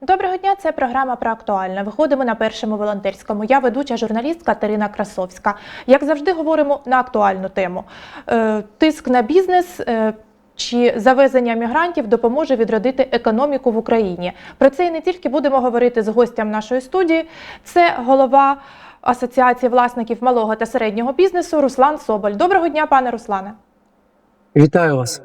Доброго дня, це програма про актуальне. Виходимо на першому волонтерському. Я ведуча журналіст Катерина Красовська. Як завжди, говоримо на актуальну тему: Е, тиск на бізнес. е, Чи завезення мігрантів допоможе відродити економіку в Україні? Про це і не тільки будемо говорити з гостям нашої студії. Це голова Асоціації власників малого та середнього бізнесу Руслан Соболь. Доброго дня, пане Руслане. Вітаю вас.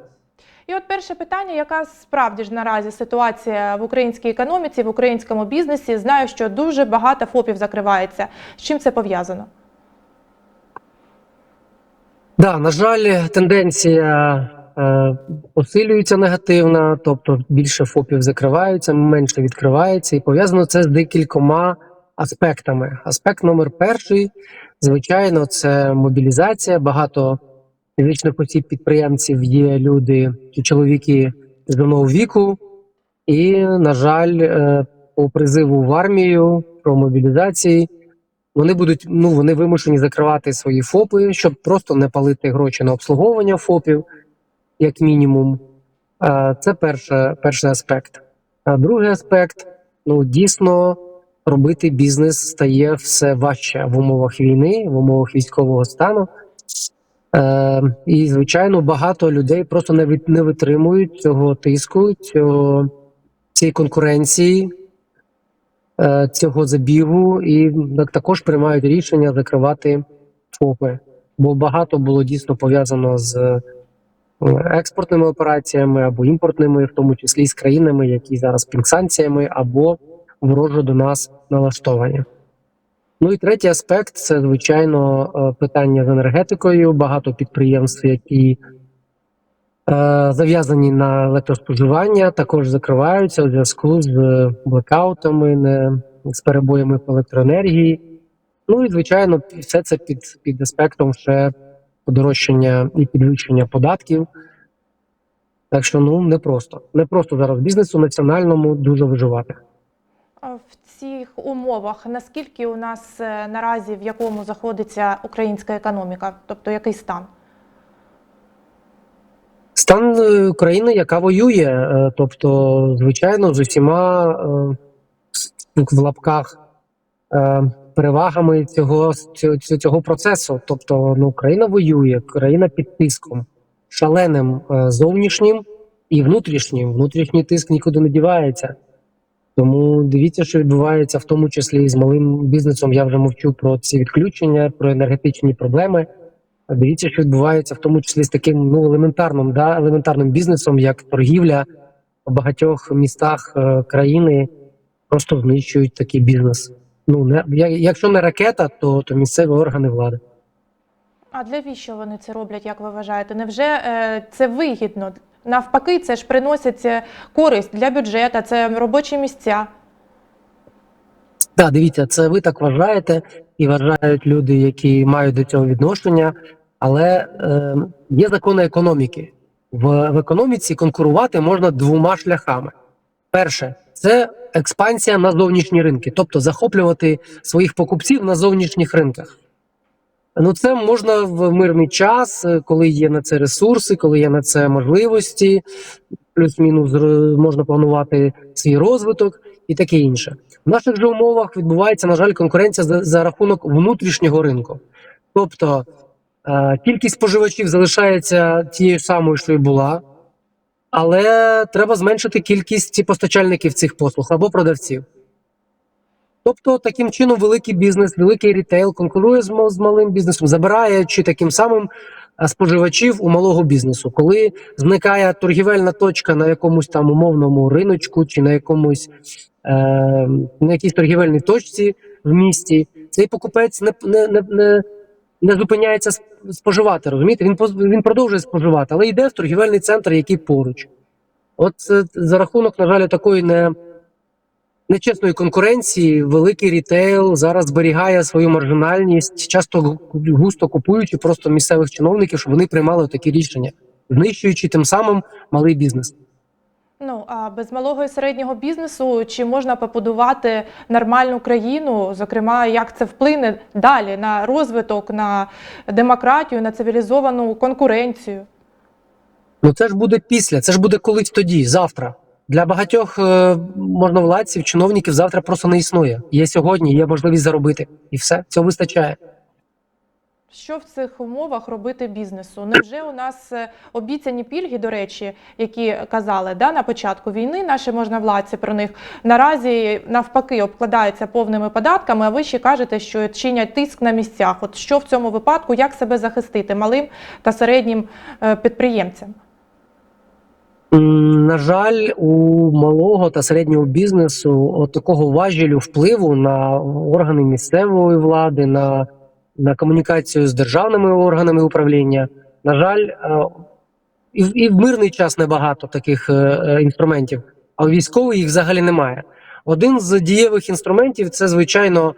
І от перше питання, яка справді ж наразі ситуація в українській економіці, в українському бізнесі? Знаю, що дуже багато ФОПів закривається. З чим це пов'язано? Да, на жаль, тенденція е, посилюється негативна, тобто більше ФОПів закриваються, менше відкривається, і пов'язано це з декількома аспектами. Аспект номер перший, звичайно, це мобілізація. Багато фізичних осіб підприємців є люди чоловіки земного віку, і, на жаль, е, по призиву в армію про мобілізації. Вони будуть ну вони вимушені закривати свої ФОПи, щоб просто не палити гроші на обслуговування ФОПів, як мінімум. Е, Це перше, перший аспект. А другий аспект ну дійсно робити бізнес стає все важче в умовах війни, в умовах військового стану. Е, І, звичайно, багато людей просто не від- не витримують цього тиску, цього, цієї конкуренції е, цього забігу, і так- також приймають рішення закривати ФОПи. Бо багато було дійсно пов'язано з е, експортними операціями або імпортними, в тому числі з країнами, які зараз під санкціями або ворожо до нас налаштовані. Ну і третій аспект це звичайно е, питання з енергетикою. Багато підприємств, які е, зав'язані на електроспоживання, також закриваються у зв'язку з блекаутами, не з перебоями в електроенергії. Ну і звичайно, все це під, під аспектом ще подорожчання і підвищення податків. Так що ну не просто. Не просто зараз бізнесу національному дуже виживати. А В цих умовах наскільки у нас е, наразі в якому знаходиться українська економіка, тобто який стан? Стан е, країни, яка воює, е, тобто, звичайно, з усіма в лапках перевагами цього, цього, процесу. Тобто, ну, країна воює, країна під тиском, шаленим зовнішнім і внутрішнім. Внутрішній тиск нікуди не дівається. Тому дивіться, що відбувається, в тому числі і з малим бізнесом. Я вже мовчу про ці відключення, про енергетичні проблеми. Дивіться, що відбувається в тому числі з таким ну елементарним, да, елементарним бізнесом, як торгівля в багатьох містах е, країни просто знищують такий бізнес. Ну не якщо не ракета, то, то місцеві органи влади. А для віщо вони це роблять, як ви вважаєте? Невже е, це вигідно? Навпаки, це ж приносить е, користь для бюджету, це робочі місця. Так, дивіться, це ви так вважаєте, і вважають люди, які мають до цього відношення. Але е, є закони економіки. В, в економіці конкурувати можна двома шляхами. Перше, це експансія на зовнішні ринки, тобто захоплювати своїх покупців на зовнішніх ринках. Ну, це можна в мирний час, е, коли є на це ресурси, коли є на це можливості, плюс-мінус можна планувати свій розвиток і таке інше. В наших же умовах відбувається, на жаль, конкуренція за, за рахунок внутрішнього ринку. Тобто е, кількість споживачів залишається тією самою, що й була, але треба зменшити кількість постачальників цих послуг або продавців. Тобто, таким чином, великий бізнес, великий рітейл конкурує з, з малим бізнесом, забираючи таким самим е, споживачів у малого бізнесу. Коли зникає торгівельна точка на якомусь там умовному риночку чи на якомусь е, на якійсь торгівельній точці в місті, цей покупець не, не, не, не, не зупиняється сп- споживати. Розумієте? Він він продовжує споживати, але йде в торгівельний центр, який поруч. От е, за рахунок, на жаль, такої не. Нечесної конкуренції великий рітейл зараз зберігає свою маржинальність, часто густо купуючи просто місцевих чиновників, щоб вони приймали такі рішення, знищуючи тим самим малий бізнес. Ну а без малого і середнього бізнесу чи можна побудувати нормальну країну? Зокрема, як це вплине далі на розвиток, на демократію, на цивілізовану конкуренцію? Ну це ж буде після, це ж буде колись тоді, завтра. Для багатьох е, можновладців, чиновників завтра просто не існує. Є сьогодні, є можливість заробити, і все цього вистачає. Що в цих умовах робити бізнесу? Невже у нас е, обіцяні пільги, до речі, які казали да, на початку війни, наші можновладці про них наразі навпаки обкладаються повними податками, а ви ще кажете, що чинять тиск на місцях. От що в цьому випадку, як себе захистити малим та середнім е, підприємцям? На жаль, у малого та середнього бізнесу от такого важелю впливу на органи місцевої влади, на, на комунікацію з державними органами управління. На жаль, е, і, в- і в мирний час небагато таких е, е, інструментів, а у військовий їх взагалі немає. Один з дієвих інструментів це звичайно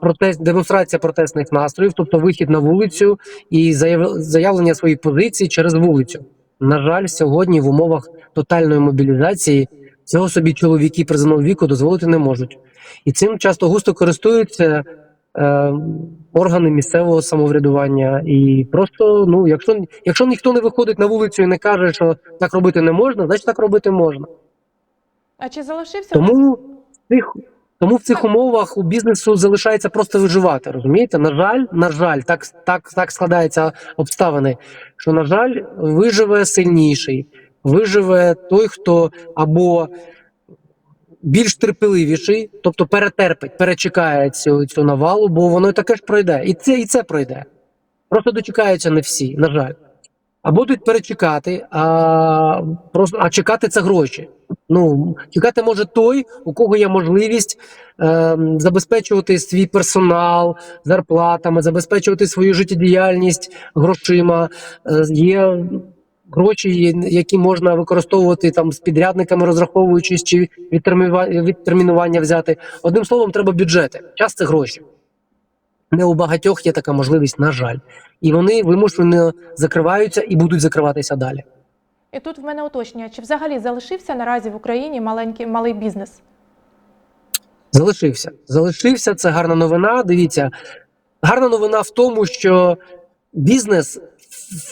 протест, демонстрація протестних настроїв, тобто вихід на вулицю і заяв, заявлення своїх позицій через вулицю. На жаль, сьогодні в умовах тотальної мобілізації цього собі чоловіки призовного віку дозволити не можуть. І цим часто густо користуються е, органи місцевого самоврядування. І просто, ну, якщо, якщо ніхто не виходить на вулицю і не каже, що так робити не можна, значить так робити можна. А чи залишився Тому в цих, тому в цих умовах у бізнесу залишається просто виживати. Розумієте? На жаль, на жаль, так, так, так складаються обставини, що на жаль, виживе сильніший, виживе той, хто або більш терпеливіший, тобто перетерпить, перечекає цю, цю навалу, бо воно таке ж пройде. І це, і це пройде. Просто дочекаються не всі, на жаль. А будуть перечекати, а просто а чекати це гроші. Ну чекати може той, у кого є можливість е, забезпечувати свій персонал зарплатами, забезпечувати свою життєдіяльність грошима. Е, є гроші, які можна використовувати там з підрядниками, розраховуючись чи відтермінування взяти. Одним словом, треба бюджети. Час це гроші. Не у багатьох є така можливість, на жаль, і вони вимушено закриваються і будуть закриватися далі. і тут в мене уточнення, чи взагалі залишився наразі в Україні маленький малий бізнес? Залишився. Залишився. Це гарна новина. Дивіться, гарна новина в тому, що бізнес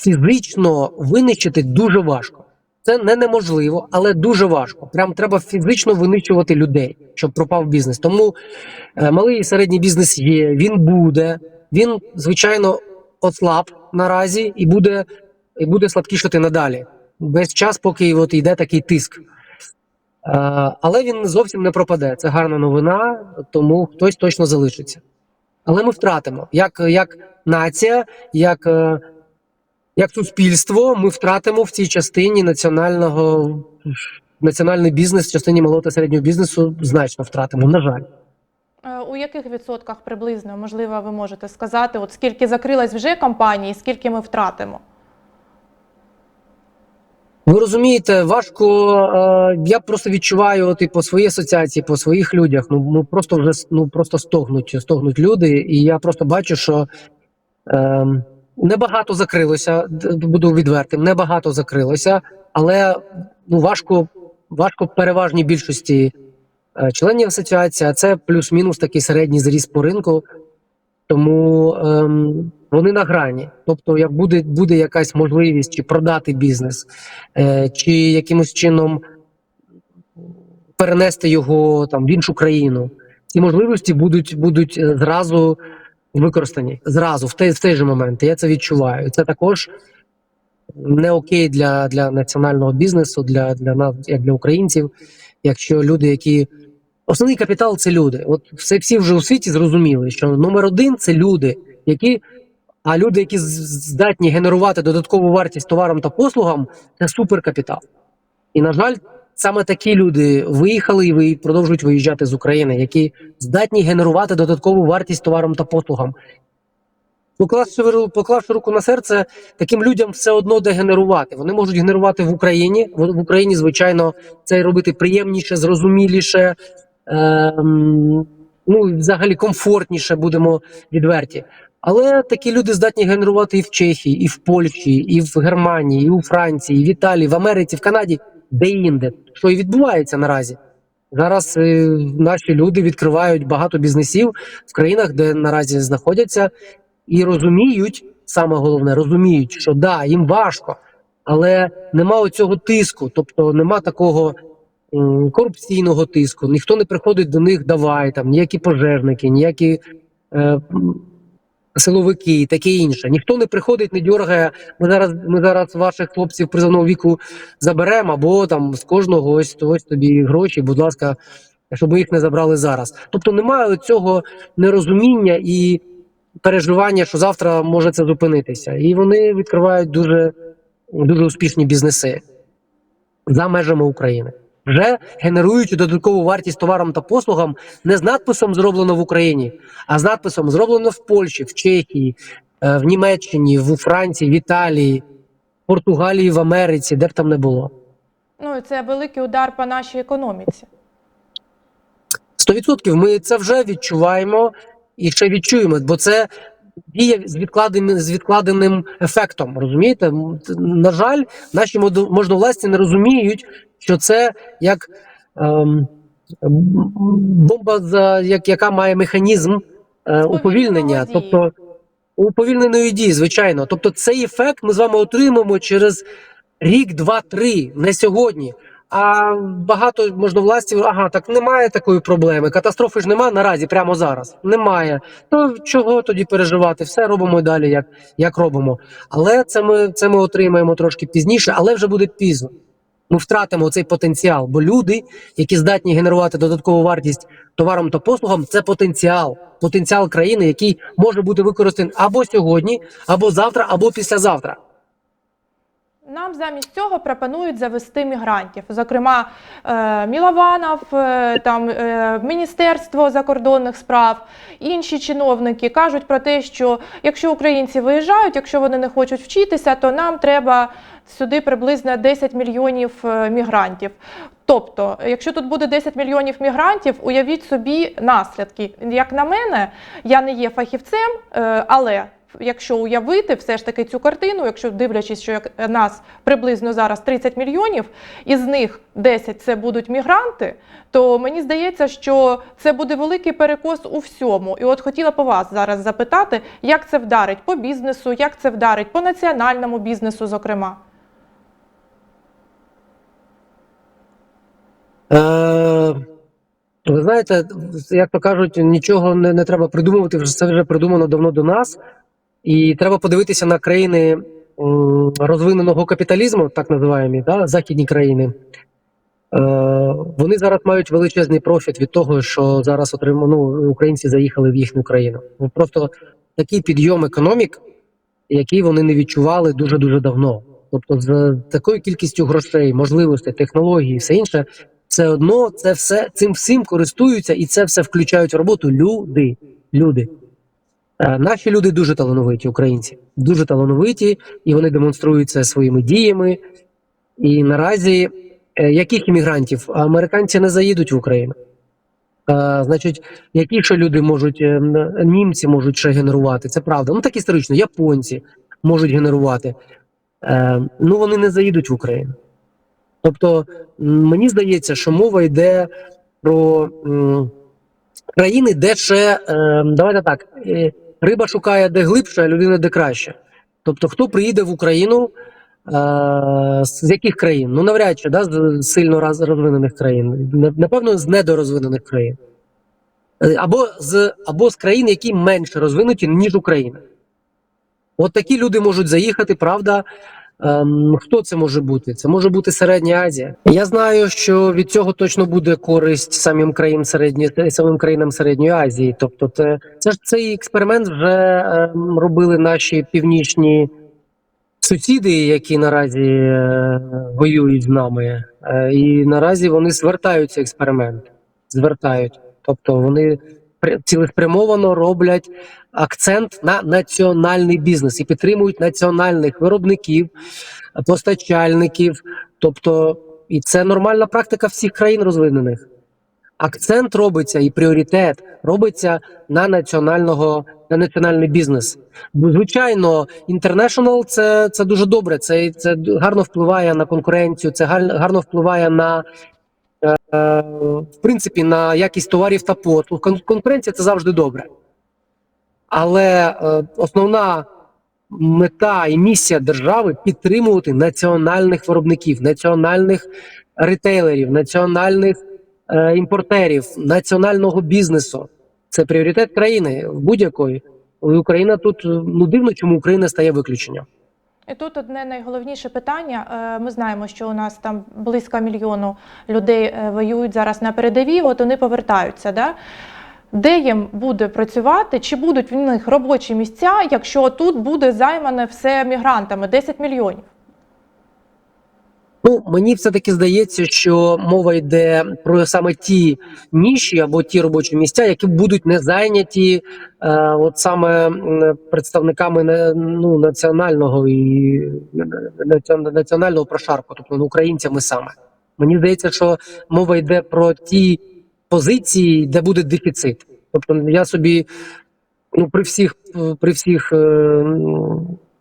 фізично винищити дуже важко. Це не неможливо, але дуже важко. Прям треба фізично винищувати людей, щоб пропав бізнес. Тому е, малий і середній бізнес є, він буде. Він, звичайно, ослаб наразі і буде, і буде слабкішати надалі. Весь час, поки от йде такий тиск. Е, Але він зовсім не пропаде. Це гарна новина, тому хтось точно залишиться. Але ми втратимо. Як, як нація, як, е, як суспільство, ми втратимо в цій частині національного національний бізнес, в частині малого та середнього бізнесу значно втратимо. На жаль. Е, У яких відсотках приблизно, можливо, ви можете сказати, от скільки закрилась вже компаній, скільки ми втратимо? Ви розумієте, важко. Е, я просто відчуваю, от і по своїй асоціації, по своїх людях. Ну, ну просто вже ну просто стогнуть, стогнуть люди, і я просто бачу, що е, небагато закрилося. Буду відвертим, небагато закрилося, але ну важко, важко переважній більшості е, членів асоціації. А це плюс-мінус такий середній зріст по ринку. Тому ем, вони на грані. Тобто, як буде, буде якась можливість чи продати бізнес, е, чи якимось чином перенести його там в іншу країну, ці можливості будуть, будуть е, зразу використані. Зразу, в той, в той же момент. Я це відчуваю. Це також не окей для, для національного бізнесу, для, для нас, як для українців, якщо люди, які Основний капітал це люди. От все всі вже у світі зрозуміли, що номер один це люди, які а люди, які здатні генерувати додаткову вартість товарам та послугам, це суперкапітал. І на жаль, саме такі люди виїхали і продовжують виїжджати з України, які здатні генерувати додаткову вартість товарам та послугам. Поклавши, поклавши руку на серце, таким людям все одно де генерувати. Вони можуть генерувати в Україні. В Україні, звичайно, це робити приємніше, зрозуміліше, ем, ну взагалі комфортніше, будемо відверті. Але такі люди здатні генерувати і в Чехії, і в Польщі, і в Германії, і у Франції, і в Італії, в Америці, в Канаді, де інде, що і відбувається наразі. Зараз е, наші люди відкривають багато бізнесів в країнах, де наразі знаходяться, і розуміють, саме головне, розуміють, що да, їм важко, але нема оцього тиску, тобто нема такого корупційного тиску. Ніхто не приходить до них, давай там ніякі пожежники, ніякі е, силовики і таке інше. Ніхто не приходить, не дьоргає. Ми зараз ми зараз ваших хлопців призовного віку заберемо, або там з кожного ось ось тобі гроші, будь ласка, щоб їх не забрали зараз. Тобто немає цього нерозуміння і переживання, що завтра може це зупинитися. І вони відкривають дуже, дуже успішні бізнеси за межами України. Вже генеруючи додаткову вартість товарам та послугам не з надписом зроблено в Україні, а з надписом зроблено в Польщі, в Чехії, е, в Німеччині, в Франції, в Італії, в Португалії, в Америці, де б там не було. Ну і це великий удар по нашій економіці. 100% ми це вже відчуваємо і ще відчуємо, бо це діє з відкладеним, з відкладеним ефектом. Розумієте? На жаль, наші можновласті не розуміють, що це як ем, бомба, за, як, яка має механізм е, уповільнення, тобто уповільненої дії, звичайно. Тобто, цей ефект ми з вами отримаємо через рік, два, три, не сьогодні. А багато можновластів, ага, так немає такої проблеми. Катастрофи ж немає наразі, прямо зараз. Немає. То чого тоді переживати? Все робимо далі, як, як робимо. Але це ми, це ми отримаємо трошки пізніше, але вже буде пізно. Ми втратимо цей потенціал, бо люди, які здатні генерувати додаткову вартість товаром та послугам, це потенціал, потенціал країни, який може бути використаний або сьогодні, або завтра, або післязавтра. Нам замість цього пропонують завести мігрантів. Зокрема, е, Мілованов, е, там е, Міністерство закордонних справ, інші чиновники кажуть про те, що якщо українці виїжджають, якщо вони не хочуть вчитися, то нам треба сюди приблизно 10 мільйонів мігрантів. Тобто, якщо тут буде 10 мільйонів мігрантів, уявіть собі наслідки. Як на мене, я не є фахівцем, але якщо уявити все ж таки цю картину, якщо дивлячись, що як нас приблизно зараз 30 мільйонів, із них 10 це будуть мігранти, то мені здається, що це буде великий перекос у всьому. І от хотіла по вас зараз запитати, як це вдарить по бізнесу, як це вдарить по національному бізнесу, зокрема. Е, ви знаєте, як то кажуть, нічого не, не треба придумувати, вже це вже придумано давно до нас. І треба подивитися на країни розвиненого капіталізму, так називаємо, да, західні країни. Е, вони зараз мають величезний профіт від того, що зараз отримали, ну, українці заїхали в їхню країну. Ну, Просто такий підйом економік, який вони не відчували дуже дуже давно. Тобто, з такою кількістю грошей, можливостей, технологій, все інше, все одно це все цим всім користуються і це все включають в роботу люди. Люди. Е, Наші люди дуже талановиті, українці, дуже талановиті, і вони демонструють це своїми діями. І наразі е, яких іммігрантів? Американці не заїдуть в Україну. Е, значить, які ще люди можуть, німці можуть ще генерувати, це правда. Ну так історично, японці можуть генерувати. Е, ну вони не заїдуть в Україну. Тобто, мені здається, що мова йде про м, країни, де ще давайте так. Риба шукає де глибше, а людина де краще. Тобто, хто приїде в Україну, е, з яких країн? Ну, навряд чи да, з сильно розвинених країн. Напевно, з недорозвинених країн. Е, Або з, або з країн, які менше розвинуті, ніж Україна. От такі люди можуть заїхати, правда. Ем, хто це може бути? Це може бути Середня Азія. Я знаю, що від цього точно буде користь самим країн середньої самим країнам Середньої Азії. Тобто, це, це ж цей експеримент вже ем, робили наші північні сусіди, які наразі е, воюють з нами. Е, і наразі вони звертають цей експеримент. Звертають. Тобто вони цілеспрямовано роблять акцент на національний бізнес і підтримують національних виробників, постачальників. Тобто, і це нормальна практика всіх країн розвинених. Акцент робиться і пріоритет робиться на національного на національний бізнес. Звичайно, інтернешнл це, це дуже добре. Це, це гарно впливає на конкуренцію, це гар- гарно впливає на в принципі на якість товарів та послуг. Конкуренція це завжди добре. Але е, основна мета і місія держави підтримувати національних виробників, національних ретейлерів, національних е, імпортерів, національного бізнесу. Це пріоритет країни будь-якої. Україна тут е, ну дивно, чому Україна стає виключенням. І тут одне найголовніше питання. Е, Ми знаємо, що у нас там близько мільйону людей е, воюють зараз на передовій, от вони повертаються. Да? Де їм буде працювати, чи будуть в них робочі місця, якщо тут буде займане все мігрантами 10 мільйонів? Ну, мені все-таки здається, що мова йде про саме ті ніші або ті робочі місця, які будуть не зайняті е, от саме представниками ну, національного і національного прошарку, тобто ну, українцями саме. Мені здається, що мова йде про ті позиції, де буде дефіцит. Тобто я собі ну, при всіх при всіх е,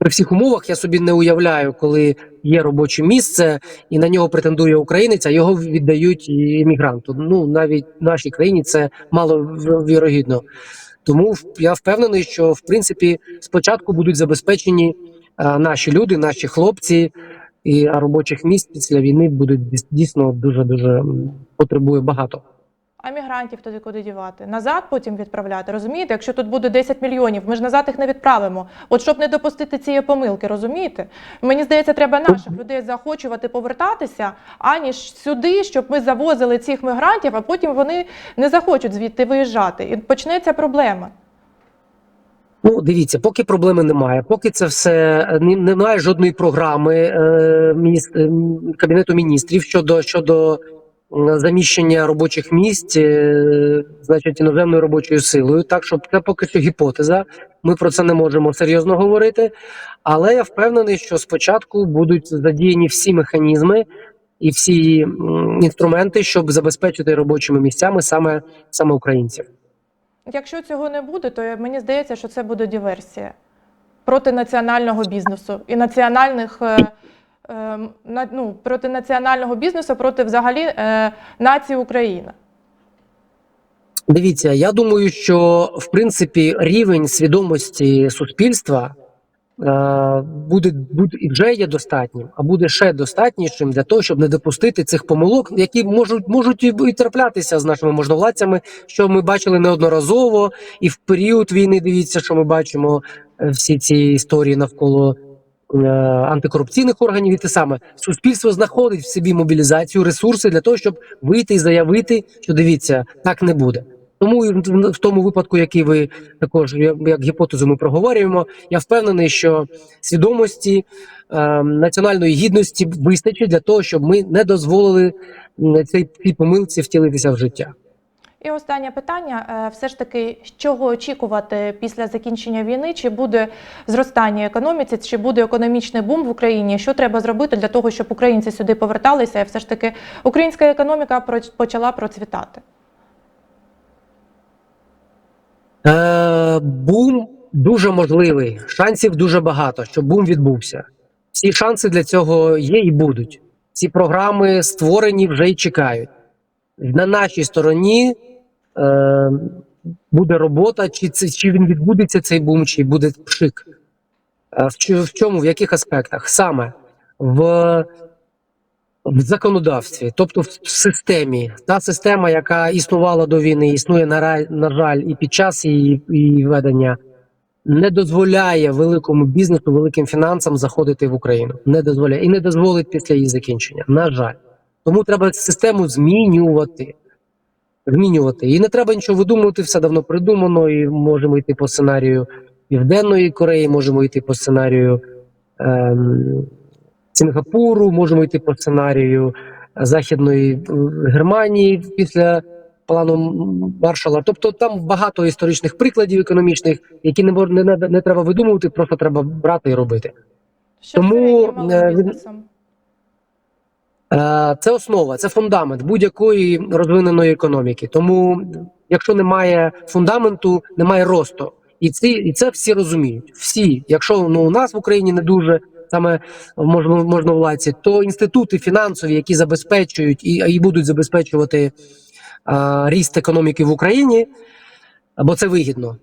при всіх умовах я собі не уявляю, коли є робоче місце і на нього претендує українець, а його віддають іммігранту. Ну навіть в нашій країні це мало вірогідно. Тому я впевнений, що в принципі спочатку будуть забезпечені наші люди, наші хлопці, і а робочих місць після війни будуть дійсно дуже дуже потребує багато. А мігрантів тоді куди дівати? Назад потім відправляти, розумієте? Якщо тут буде 10 мільйонів, ми ж назад їх не відправимо. От щоб не допустити цієї помилки, розумієте? Мені здається, треба наших людей захочувати повертатися, аніж сюди, щоб ми завозили цих мігрантів, а потім вони не захочуть звідти виїжджати. І почнеться проблема. Ну, дивіться, поки проблеми немає, поки це все е, немає жодної програми е, мініс- е, кабінету міністрів щодо щодо заміщення робочих місць, е, значить, іноземною робочою силою. Так що це поки що гіпотеза. Ми про це не можемо серйозно говорити. Але я впевнений, що спочатку будуть задіяні всі механізми і всі інструменти, щоб забезпечити робочими місцями саме саме українців. Якщо цього не буде, то мені здається, що це буде диверсія проти національного бізнесу і національних е, ну, проти національного бізнесу, проти взагалі е, нації Україна. Дивіться, я думаю, що в принципі рівень свідомості суспільства е, буде, буде і вже є достатнім, а буде ще достатнішим для того, щоб не допустити цих помилок, які можуть можуть і, і траплятися з нашими можновладцями, що ми бачили неодноразово, і в період війни. Дивіться, що ми бачимо е, всі ці історії навколо. Е, Антикорупційних органів і те саме суспільство знаходить в собі мобілізацію, ресурси для того, щоб вийти і заявити, що дивіться, так не буде. Тому в тому випадку, який ви також як гіпотезу ми проговорюємо, я впевнений, що свідомості е, національної гідності вистачить для того, щоб ми не дозволили цій помилці втілитися в життя. І останнє питання: Е, все ж таки, чого очікувати після закінчення війни? Чи буде зростання економіці, чи буде економічний бум в Україні? Що треба зробити для того, щоб українці сюди поверталися, і все ж таки українська економіка почала процвітати? Е, бум дуже можливий. Шансів дуже багато, щоб бум відбувся. Всі шанси для цього є і будуть. Ці програми створені вже й чекають. На нашій стороні е, буде робота, чи, це, чи він відбудеться цей бум, чи буде пшик. Е, в, в чому, в яких аспектах? Саме в, в законодавстві, тобто в системі. Та система, яка існувала до війни, існує на, на жаль, і під час її, її ведення, не дозволяє великому бізнесу, великим фінансам заходити в Україну. Не дозволяє і не дозволить після її закінчення. На жаль. Тому треба систему змінювати. Змінювати. І не треба нічого видумувати, все давно придумано, і можемо йти по сценарію Південної Кореї, можемо йти по сценарію ем, Сінгапуру, можемо йти по сценарію Західної е, Германії після плану Маршала. Тобто там багато історичних прикладів економічних, які не, мож- не, не, не треба видумувати, просто треба брати і робити. Що Тому, е? Е, Це основа, це фундамент будь-якої розвиненої економіки. Тому, якщо немає фундаменту, немає росту. І ці і це всі розуміють. Всі, якщо ну у нас в Україні не дуже саме можна можновладці, то інститути фінансові, які забезпечують і, і будуть забезпечувати а, ріст економіки в Україні, бо це вигідно.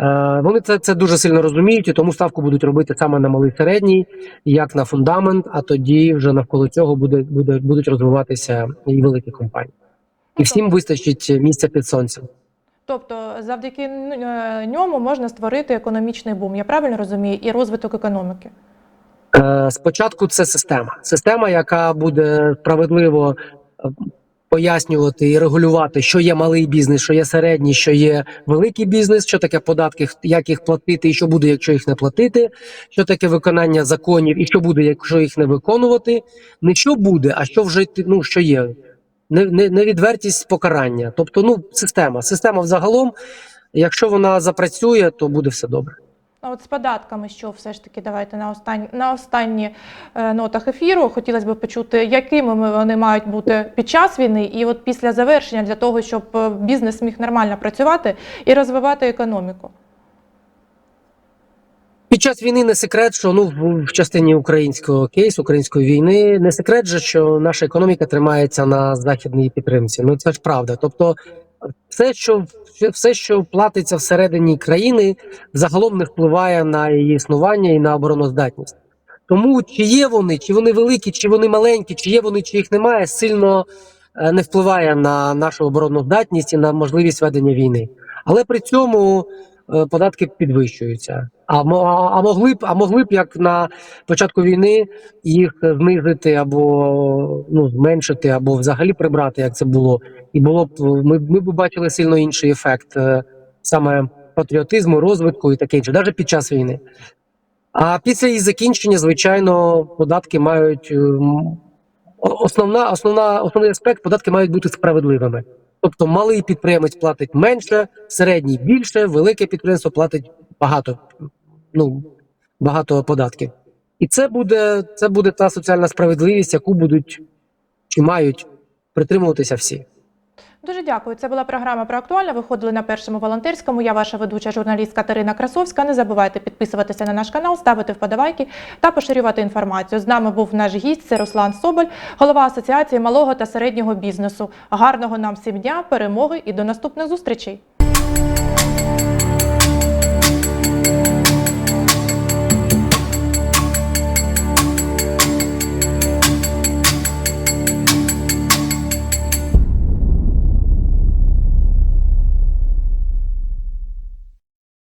Е, Вони це, це дуже сильно розуміють, і тому ставку будуть робити саме на малий середній, як на фундамент, а тоді вже навколо цього буде, буде, будуть розвиватися і великі компанії. І всім вистачить місця під сонцем. Тобто, завдяки е, ньому можна створити економічний бум. Я правильно розумію, і розвиток економіки. Е, Спочатку це система. Система, яка буде справедливо пояснювати і регулювати, що є малий бізнес, що є середній, що є великий бізнес, що таке податки, як їх платити, і що буде, якщо їх не платити, що таке виконання законів, і що буде, якщо їх не виконувати. Не що буде, а що вже ну, що є. Не, не, невідвертість покарання. Тобто, ну, система. Система взагалом, якщо вона запрацює, то буде все добре. От з податками, що все ж таки давайте на останні на останні е, нотах ефіру. Хотілося б почути, якими вони мають бути під час війни, і от після завершення для того, щоб е, бізнес міг нормально працювати і розвивати економіку. Під час війни не секрет, що ну в частині українського кейсу, української війни, не секрет же, що наша економіка тримається на західній підтримці. Ну це ж правда. Тобто, все, що все, що платиться всередині країни, загалом не впливає на її існування і на обороноздатність. Тому чи є вони, чи вони великі, чи вони маленькі, чи є вони, чи їх немає, сильно е, не впливає на нашу обороноздатність і на можливість ведення війни. Але при цьому е, податки підвищуються. А, а, могли б, а могли б як на початку війни їх знизити або ну зменшити, або взагалі прибрати, як це було, і було б ми, ми б бачили сильно інший ефект е, саме патріотизму, розвитку і таке інше, навіть під час війни. А після її закінчення, звичайно, податки мають ем, основна, основна, основний аспект податки мають бути справедливими. Тобто малий підприємець платить менше, середній більше, велике підприємство платить багато, ну, багато податків. І це буде, це буде та соціальна справедливість, яку будуть чи мають притримуватися всі. Дуже дякую. Це була програма про актуальне. Виходили на першому волонтерському. Я ваша ведуча журналіст Катерина Красовська. Не забувайте підписуватися на наш канал, ставити вподобайки та поширювати інформацію. З нами був наш гість, це Руслан Соболь, голова Асоціації малого та середнього бізнесу. Гарного нам всім дня, перемоги і до наступних зустрічей.